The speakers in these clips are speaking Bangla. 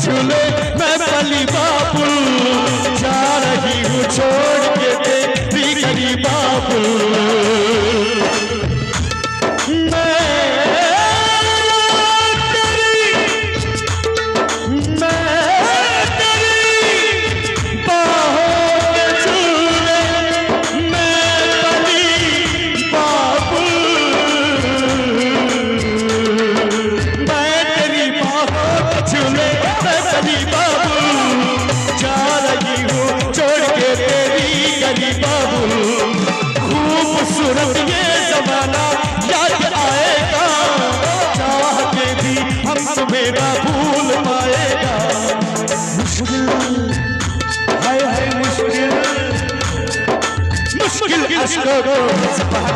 झूले मैं पली बाबुल go, go.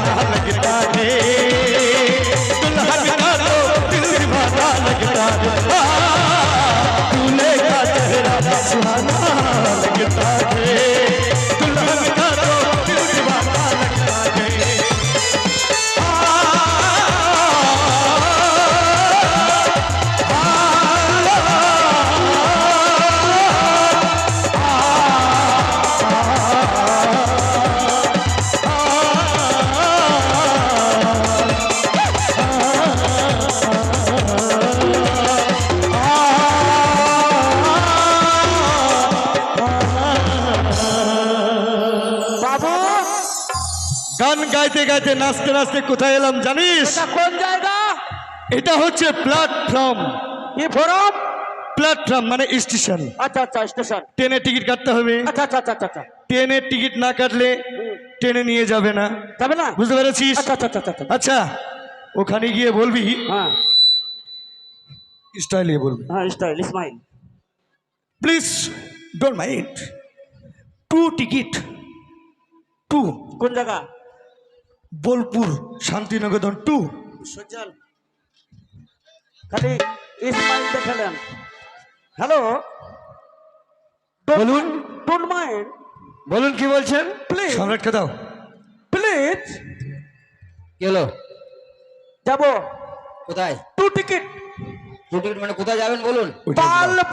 গান গাইতে গাইতে নাচতে নাচতে কোথায় এলাম জানিস? কোন জায়গা? এটা হচ্ছে প্ল্যাটফর্ম কি ফরম প্ল্যাটফর্ম মানে স্টেশন আচ্ছা আচ্ছা স্টেশন ট্রেনের টিকিট কাটতে হবে। আচ্ছা আচ্ছা আচ্ছা আচ্ছা, আচ্ছা। ট্রেনের টিকিট না কাটলে ট্রেনে নিয়ে যাবে না। যাবে না? বুঝতে পেরেছিস? আচ্ছা আচ্ছা আচ্ছা আচ্ছা। আচ্ছা ওখানে গিয়ে বলবি। হ্যাঁ। স্টাইলে বলবি। হ্যাঁ style smile please don't mind two ticket to কোন জায়গা? বোলপুর শান্তিনগর টু সজ্জাল। খালি ইসমাইল দেখালেন হ্যালো বলুন। ডোন্ট মাইন্ড বলুন কি বলছেন? Please. সম্রাটকে দাও। প্লিজ গেলো যাব। কোথায়? টু টিকিট টু টিকিট মানে কোথায় যাবেন বলুন? ভালো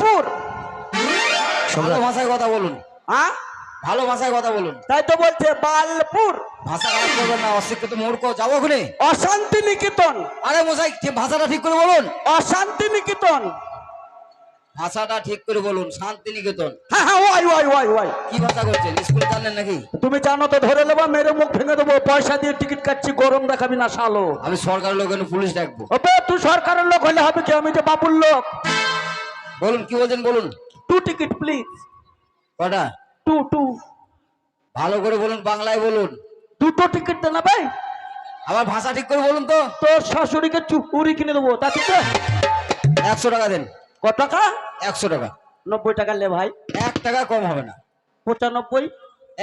সম্রাট। ভাষায় কথা বলুন। হ্যাঁ ভালো ভাষায় কথা বলুন। তাই তো বলছে বালপুর। ভাষা খারাপ করবেন না অশিক্ষিত মূর্খ যাব ওখানে অশান্তি নিকেতন। আরে মশাই ভাষাটা ঠিক করে বলুন? অশান্তি নিকেতন। ভাষাটা ঠিক করে বলুন শান্তিনিকেতন হ্যাঁ হ্যাঁ ওয়াই ওয়াই ওয়াই ওয়াই। কি ভাষা করছেন? স্কুলে জানেন নাকি? তুমি জানো তো ধরে নেব মেরে মুখ ভেঙে দেবো পয়সা দিয়ে টিকিট কাটছি গরম দেখাবি না শালো। আমি সরকারের লোক পুলিশ ডাকবো। ওবে তুই সরকারের লোক হলে হবে কি? আমি যে বাবুর লোক। বলুন কি বলছেন বলুন। টু টিকিট প্লিজ কটা? Two two. ভালো করে বলুন বাংলায় বলুন। দুটো টিকিট দে না ভাই আবার ভাষা ঠিক করে বলুন তো। তোর শাশুড়িকে চুপুরি কিনে দেবো তা ঠিক? একশো টাকা দেন। কত টাকা? একশো টাকা। নব্বই টাকা লে ভাই। এক টাকা কম হবে না। পঁচানব্বই?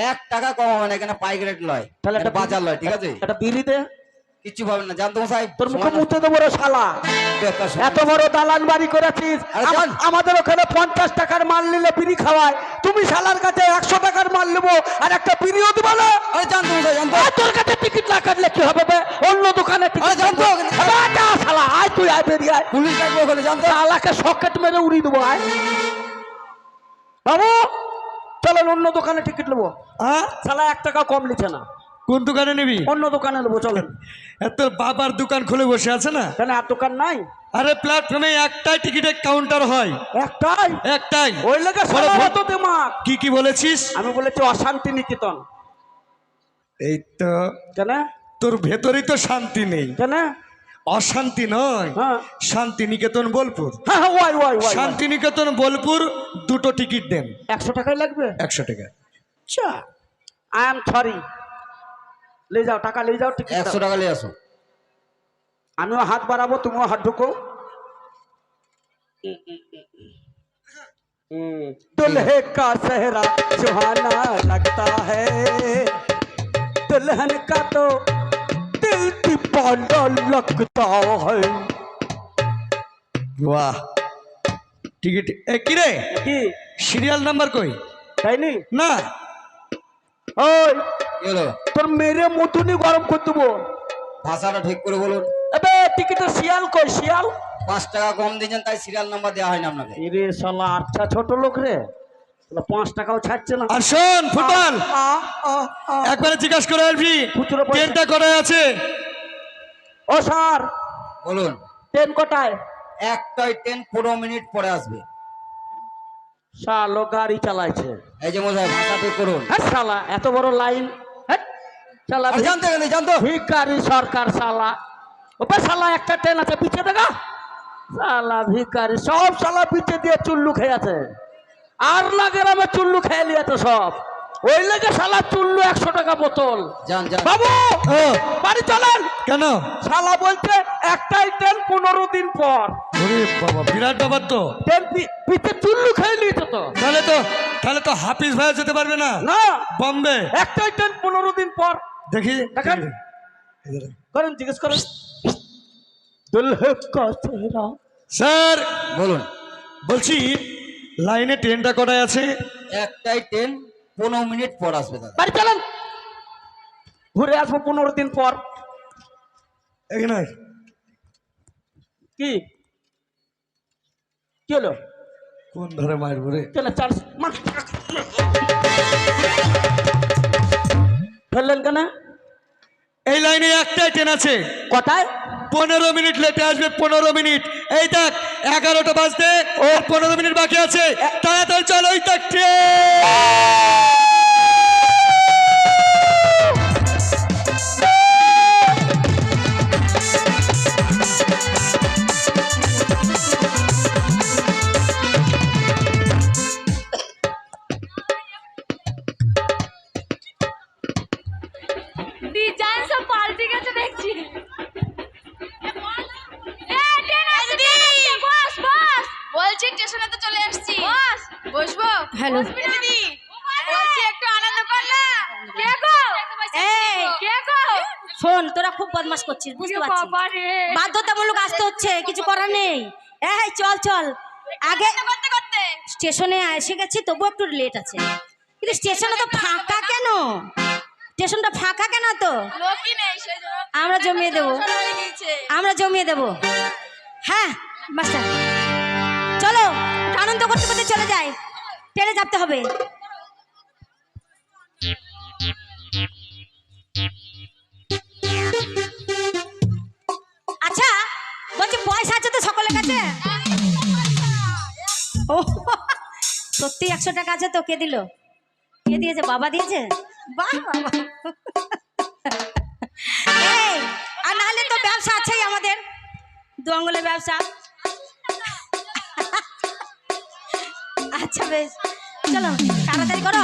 এক টাকা কম হবে না এখানে পাইকারেট লয় তাহলে একটা বাজার লয় ঠিক আছে? একটা বিড়ি দে কিচ্ছু পাবেন না। জানতো মশাই? তোর মুখে মুতে দেবো রে শালা। এত বড় দালান বাড়ি করেছিস। আমাদের ওখানে পঞ্চাশ টাকার মাল নিলে বিড়ি খাওয়ায়। তুমি শালার কাছে একশো টাকার মাল নেব আর একটা বিড়িও দিবা না। জানতো মশাই জানতো। তোর কাছে টিকিট না কাটলে কি হবে বে? অন্য দোকানে টিকিট জানতো। শালা আয় তুই আয় বেরিয়ে আয়। পুলিশ ডাকবো ওখানে জানতো। শালাকে সকেট মেরে উড়িয়ে দেবো আয়। বাবু চলেন অন্য দোকানে টিকিট নেব। হ্যাঁ? শালা এক টাকা কম নিচ্ছে না। কোন দোকানে নিবি? অন্য দোকানে নেব চলেন। এত বাবার দোকান খুলে বসে আছে না? কেন আর দোকান নাই? আরে প্ল্যাটফর্মে একটাই টিকিটের কাউন্টার হয়। একটাই? একটাই। ওই লেগে কি কি বলেছিস? আমি বলেছি অশান্তি নিকেতন। এই তো কেন? তোর ভেতরেই তো শান্তি নেই। কেন? অশান্তি নয়। হ্যাঁ। শান্তিনিকেতন বোলপুর। হ্যাঁ হ্যাঁ ওয়াই শান্তিনিকেতন বোলপুর দুটো টিকিট দেন। একশো টাকাই লাগবে? একশো টাকা আই এম সরি। ले যাও টাকা ले যাও টিকিট একশো দাও। টাকা নিয়ে আসো আমিও হাত বাড়াবো তুমিও হাত ঢুকো दुल्हे का सेहरा सुहाना लगता है दुल्हन का तो दिल दीवाना लगता है বাহ টিকিট এ কি রে কি সিরিয়াল নাম্বার কই তাই নি না ওই কি হলো তোর মেরে মতনই গরম করে দেবো। ভাষাটা ঠিক করে বলুন। এবে টিকিটের শিয়াল কই শিয়াল? পাঁচ টাকা কম দিয়েছেন তাই সিরিয়াল নাম্বার দেওয়া হয় না আপনাকে। এরে শালা আচ্ছা ছোট লোক রে। পাঁচ টাকাও ছাড়ছে না। আর শোন ফুটবল। একবারে জিজ্ঞাসা করে আসবি ট্রেনটা আছে? ও স্যার বলুন। ট্রেন কোটায়? একটাই ট্রেন পনেরো মিনিট পরে আসবে। শালো গাড়ি চালাইছে। এই যে করুন। হ্যাঁ শালা এত বড় লাইন। আর জানতে জানতো। ভিকারি সরকার শালা। ওপে শালা একটা ট্রেন আছে পিছে দেখা শালা ভিকারি সব শালা পিছে দিয়ে চুল্লু খেয়ে আছে। আর না গ্রামে চুল্লু খেয়ে নিয়েছে সব। ওই লেগে শালা চুল্লু একশো টাকা বোতল। বাবু বাড়ি চলেন। কেন? শালা বলছে একটাই ট্রেন পনেরো দিন পর। বাবা বিরাট ব্যাপার তো। ট্রেন পি- চুল্লু খেয়ে নিয়েছে তো। তাহলে তো তাহলে তো হাফিজ ভাই যেতে পারবে না। না। বম্বে। একটাই ট্রেন পনেরো দিন পর। দেখি দেখান। করেন জিজ্ঞেস করেন। স্যার বলুন। বলছি লাইনে ট্রেনটা কটায় আছে? একটাই ট্রেন পনেরো মিনিট পর আসবে বাড়ি চলেন। ঘুরে আসব পনেরো দিন পর। এখানে কি? কি হলো? কোন ধারে মায়ের ঘুরে কেন চার্জ ফেললেন কেন? এই লাইনে একটাই ট্রেন আছে। কটায় পনেরো মিনিট লেটে আসবে পনেরো মিনিট। এই দেখ এগারোটা বাজতে ও। পনেরো মিনিট বাকি আছে। তাড়াতাড়ি চলো ওই দেখ ট্রেন! গো? শোন তোরা খুব বদমাস করছিস বুঝতে ইয়ে পারছিস বাধ্যতামূলক আসতে হচ্ছে কিছু করার নেই। এই চল চল। আগে করতে করতে স্টেশনে এসে গেছি তবু একটু লেট আছে। কিন্তু স্টেশনে তো ফাঁকা কেন? স্টেশনটা ফাঁকা কেন তো? আমরা জমিয়ে দেবো। হয়ে। আমরা জমিয়ে দেবো। হ্যাঁ মাস্টার চলো আনন্দ করতে করতে চলে যাই। ট্রেনে চাপতে হবে। আচ্ছা বলছি পয়সা আছে তো সকলের কাছে? ও, সত্যি একশো টাকা আছে তো, কে দিল? কে দিয়েছে? বাবা দিয়েছে? বাবা। আর নাহলে তো ব্যবসা আছেই আমাদের। দু আঙুলের ব্যবসা। আচ্ছা বেশ। চলো তাড়াতাড়ি করো।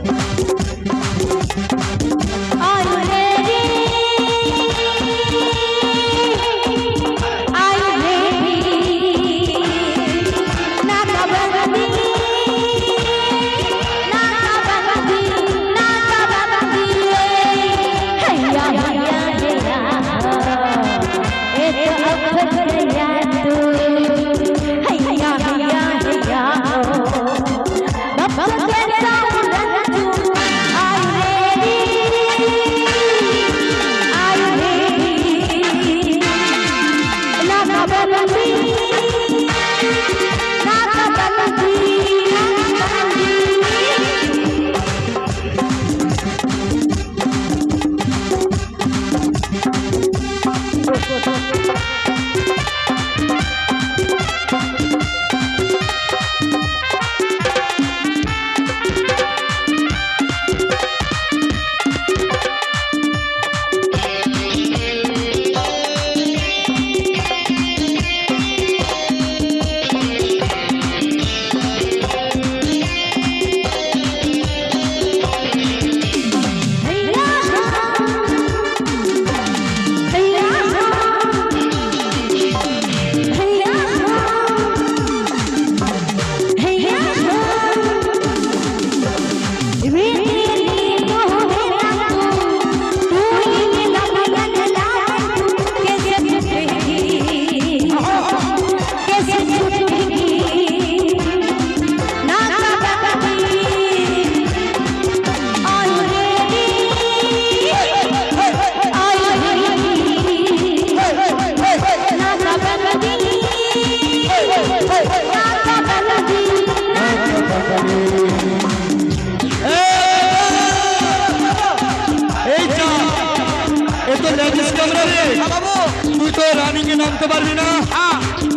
তুই তো রানিং নামতে পারবি না।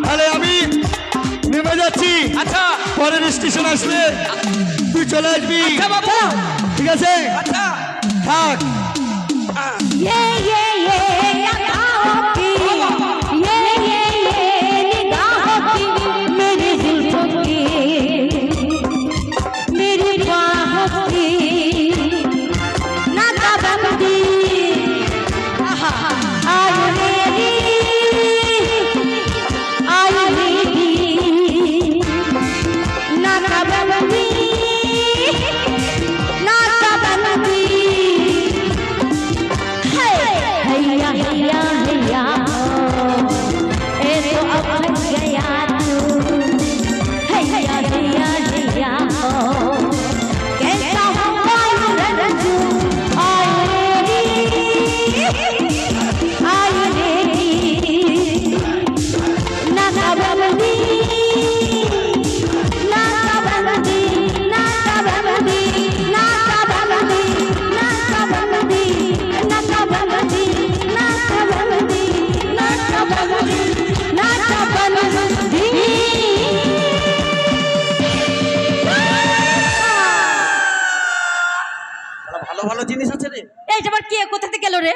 তাহলে আমি নেমে যাচ্ছি। আচ্ছা। পরের স্টেশন আসলে তুই চলে আসবি। ঠিক আছে? থাক। কে কোথা থেকে গেল রে?